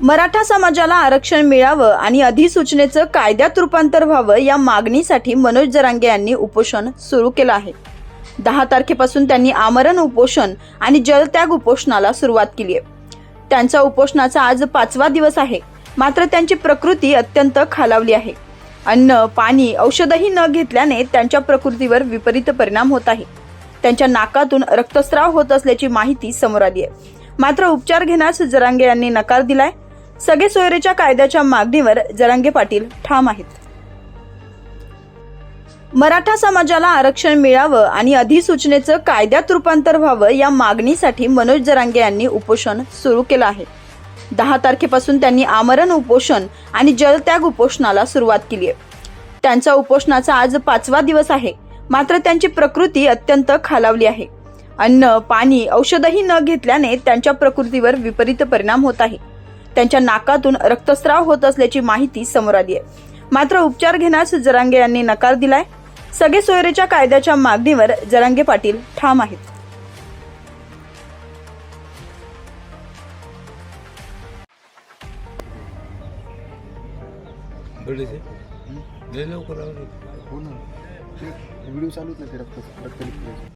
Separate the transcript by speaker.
Speaker 1: मराठा समाजाला आरक्षण मिळावं आणि अधिसूचनेचं कायद्यात रूपांतर व्हावं या मागणीसाठी मनोज जरांगे यांनी उपोषण सुरू केलं आहे. दहा तारखेपासून त्यांनी आमरण उपोषण आणि जलत्याग उपोषणाला सुरुवात केली आहे. त्यांच्या उपोषणाचा आज पाचवा दिवस आहे. मात्र त्यांची प्रकृती अत्यंत खालावली आहे. अन्न पाणी औषधही न घेतल्याने त्यांच्या प्रकृतीवर विपरीत परिणाम होत आहे. त्यांच्या नाकातून रक्तस्राव होत असल्याची माहिती समोर आली आहे. मात्र उपचार घेण्यास जरांगे यांनी नकार दिलाय. सगळे सोयरेच्या कायद्याच्या मागणीवर जरांगे पाटील ठाम आहेत. मराठा समाजाला आरक्षण मिळावं आणि अधिसूचनेचं कायद्यात रूपांतर व्हावं या मागणीसाठी मनोज जरांगे यांनी उपोषण सुरू केलं आहे. दहा तारखेपासून त्यांनी आमरण उपोषण आणि जलत्याग उपोषणाला सुरुवात केली आहे. त्यांच्या उपोषणाचा आज पाचवा दिवस आहे. मात्र त्यांची प्रकृती अत्यंत खालावली आहे. अन्न पाणी औषधही न घेतल्याने त्यांच्या प्रकृतीवर विपरीत परिणाम होत आहे. त्यांच्या नाकातून रक्तस्राव होत असल्याची माहिती समोर आली आहे. मात्र उपचार घेण्यास जरांगे यांनी नकार दिलाय. सगळे सोयरेच्या कायद्याच्या मागणीवर जरांगे पाटील ठाम आहेत.
Speaker 2: हो? व्हिडिओ चालूच नाही ते रक्त रक्त.